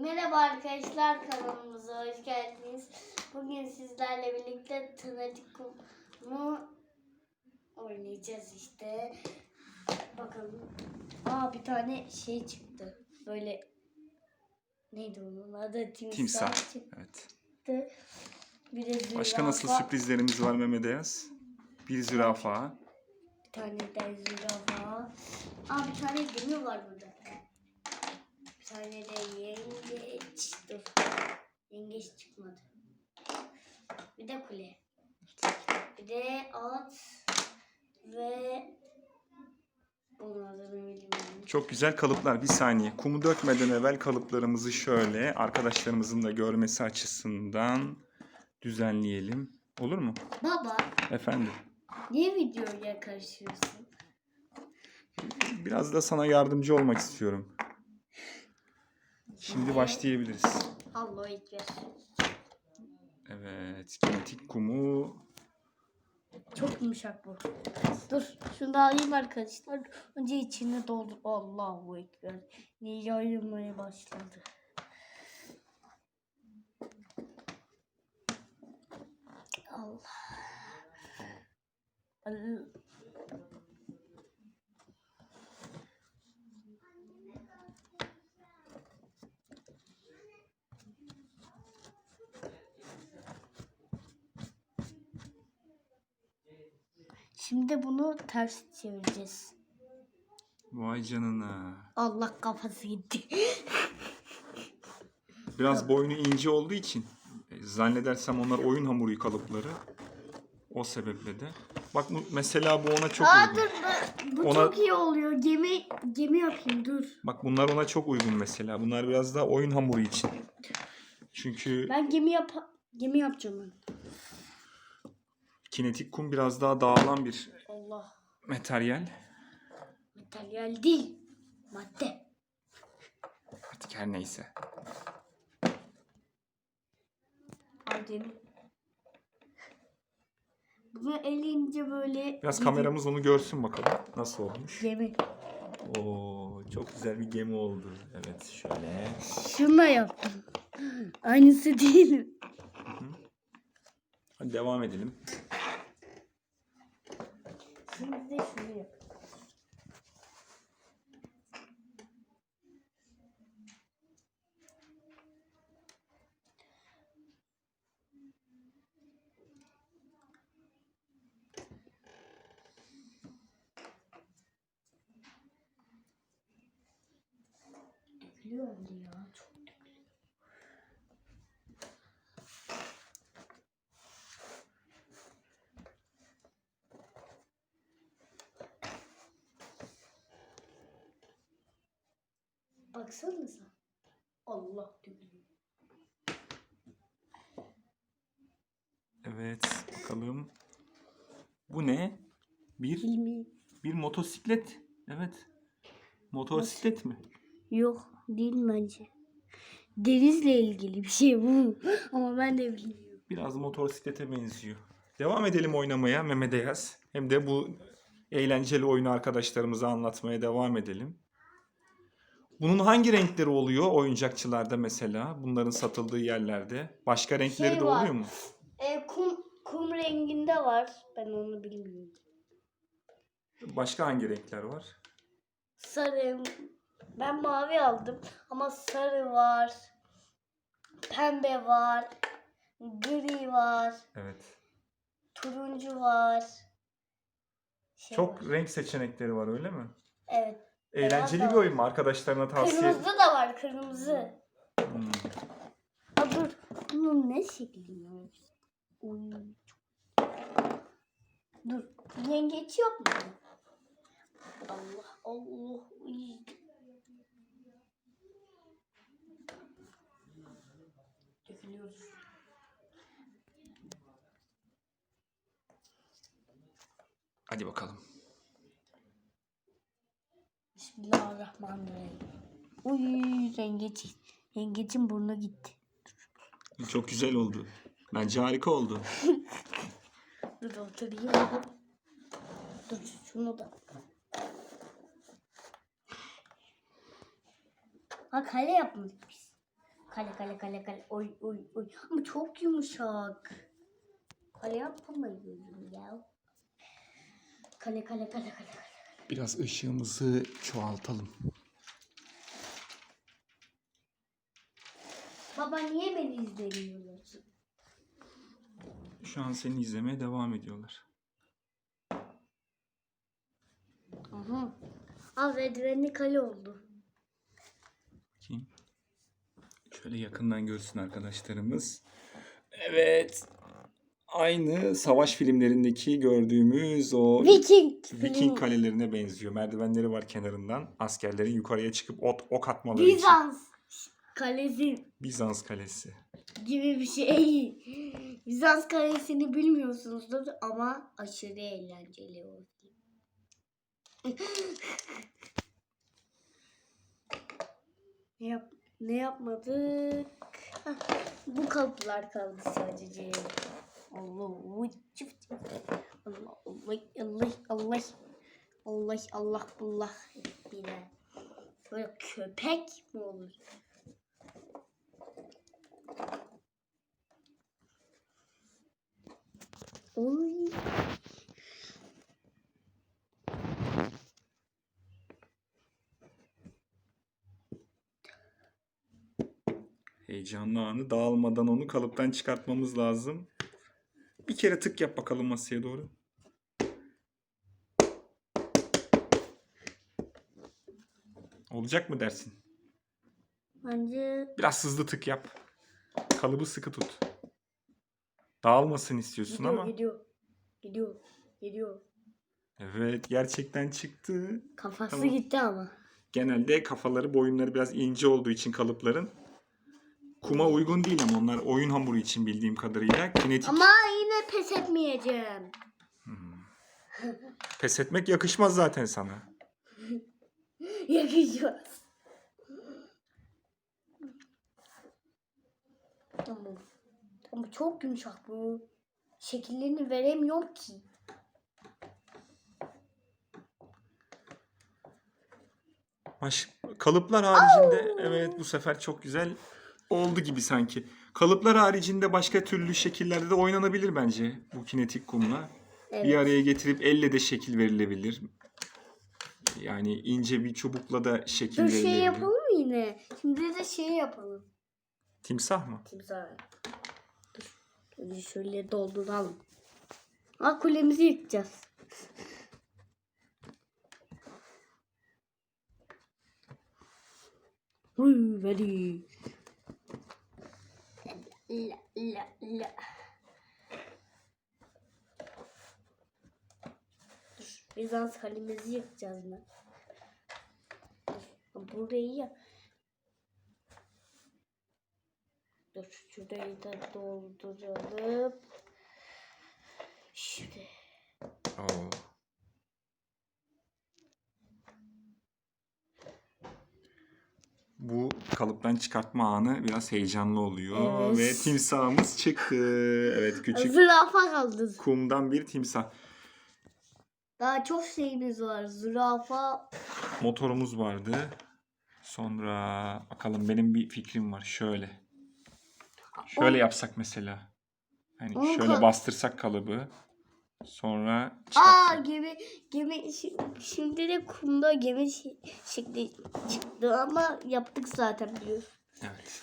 Merhaba arkadaşlar kanalımıza hoş geldiniz. Bugün sizlerle birlikte Tınatikumu oynayacağız işte. Bakalım. Aa bir tane şey çıktı. Böyle neydi onun adı? Timsah, Timsah. çıktı. Evet. Bir de Başka nasıl zürafa, sürprizlerimiz var Mehmet Ayaz? Bir zürafa. Bir tane de zürafa. Aa bir tane gemi var burada. Tane de yengeç. Dur. Yengeç çıkmadı. Bir de kule. Bir de at ve bunun adını bilmiyorum. Çok güzel kalıplar. Bir saniye. Kumu dökmeden evvel kalıplarımızı şöyle arkadaşlarımızın da görmesi açısından düzenleyelim. Olur mu? Baba Efendim. niye videoya karışıyorsun? Biraz da sana yardımcı olmak istiyorum. Şimdi başlayabiliriz. Allah ekber. Evet. Kinetik kumu. Çok yumuşak bu. Dur şunu da alayım arkadaşlar. Önce içini doldur. Allahu ekber. Ne yayılmaya başladı. Allah. Allah. Şimdi bunu ters çevireceğiz. Vay canına. Allah kafası gitti. Biraz boynu ince olduğu için e, zannedersem onlar oyun hamuru kalıpları. O sebeple de. Bak bu- mesela bu ona çok Aa uygun. dur bu, bu Ona- çok iyi oluyor. Gemi gemi yapayım dur. Bak bunlar ona çok uygun mesela. Bunlar biraz daha oyun hamuru için. Çünkü Ben gemi yap gemi yapacağım ben. Kinetik kum biraz daha dağılan bir Allah. materyal. Materyal değil. Madde. Artık her neyse. Gemi. Bunu elince böyle Biraz gemi- kameramız onu görsün bakalım. Nasıl olmuş? Gemi. Oo, çok güzel bir gemi oldu. Evet şöyle. Şunu yaptım. Aynısı değil. Hadi devam edelim. Şimdi de şunu yap. Dökülüyor mu Baksanıza. Allah dökülüyor. Evet bakalım. Bu ne? Bir Hilmi. bir motosiklet. Evet. Motosiklet mi? Yok değil bence. Denizle ilgili bir şey bu. Ama ben de bilmiyorum. Biraz motosiklete benziyor. Devam edelim oynamaya Mehmet Ayaz. Hem de bu eğlenceli oyunu arkadaşlarımıza anlatmaya devam edelim. Bunun hangi renkleri oluyor oyuncakçılarda mesela? Bunların satıldığı yerlerde. Başka renkleri Şey de var. oluyor mu? E, kum, kum renginde var. Ben onu bilmiyorum. Başka hangi renkler var? Sarı. Ben mavi aldım. Ama sarı var. Pembe var. Gri var. Evet. Turuncu var. Şey Çok var. renk seçenekleri var öyle mi? Evet. Eğlenceli Beyaz bir oyun mu? Arkadaşlarına tavsiye Kırmızı da var. Kırmızı. Hmm. Dur. Bunun ne şekli var? Oy, Dur. Yengeç yok mu? Allah Allah. Uy. Dökülüyoruz. Hadi bakalım. Bismillahirrahmanirrahim. Uy yengeç. Yengecin burnu gitti. Çok güzel oldu. Bence harika oldu. Dur oturayım. Dur şunu da. Ha kale yapmadık biz. Kale kale kale kale. Oy oy oy. Ama çok yumuşak. Kale yapamayıyorum ya. Kale kale kale kale. Biraz ışığımızı çoğaltalım. Baba niye beni izlemiyorsun? Şu an seni izlemeye devam ediyorlar. Aha. Al redvenli kale oldu. Bakayım. Şöyle yakından görsün arkadaşlarımız. Evet. Aynı savaş filmlerindeki gördüğümüz o Viking. Viking kalelerine benziyor. Merdivenleri var kenarından. Askerlerin yukarıya çıkıp ot, ok atmaları için. Bizans kalesi Bizans kalesi. gibi bir şey. Bizans kalesini bilmiyorsunuzdur ama aşırı eğlenceli o. ne, yap ne yapmadık? Bu kapılar kaldı sadece. Allah Allah Allah Allah Allah Allah Allah Allah bile. Böyle köpek mi olur? Oy. Heyecanlı anı dağılmadan onu kalıptan çıkartmamız lazım. Bir kere tık yap bakalım masaya doğru. Olacak mı dersin? Bence Biraz hızlı tık yap. Kalıbı sıkı tut. Dağılmasın istiyorsun gidiyor, ama. gidiyor. Gidiyor. Gidiyor. Evet gerçekten çıktı. Kafası Tamam. gitti ama. Genelde kafaları boyunları biraz ince olduğu için kalıpların kuma uygun değil ama onlar oyun hamuru için bildiğim kadarıyla kinetik Ama yine pes etmeyeceğim. pes etmek yakışmaz zaten sana. Yakışıyor. Tamam. Ama çok yumuşak bu. Şekillerini veremiyorum ki. Baş, kalıplar haricinde evet bu sefer çok güzel oldu gibi sanki. Kalıplar haricinde başka türlü şekillerde de oynanabilir bence bu kinetik kumla. Evet. Bir araya getirip elle de şekil verilebilir. Yani ince bir çubukla da şekil Dur verilebilir. şey yapalım mı yine? Şimdi de şey yapalım. Timsah mı? Timsah. Dur. Şöyle dolduralım. Ha kulemizi yıkacağız. Huy veri. La la la. Dur, Bizans kalemizi yıkacağız mı? Burayı yap. Dur şurayı da dolduralım. Şimdi. Oo. Bu kalıptan çıkartma anı biraz heyecanlı oluyor Evet. ve timsahımız çıktı. Evet küçük Zürafa kaldı. kumdan bir timsah. Daha çok şeyimiz var. Zürafa. Motorumuz vardı. Sonra bakalım benim bir fikrim var. Şöyle. Şöyle yapsak mesela. Hani Onun şöyle kal- bastırsak kalıbı. Sonra Aa gemi gemi şi- şimdi de kumda gemi şi- şekli çıktı ama yaptık zaten biliyorsun. Evet.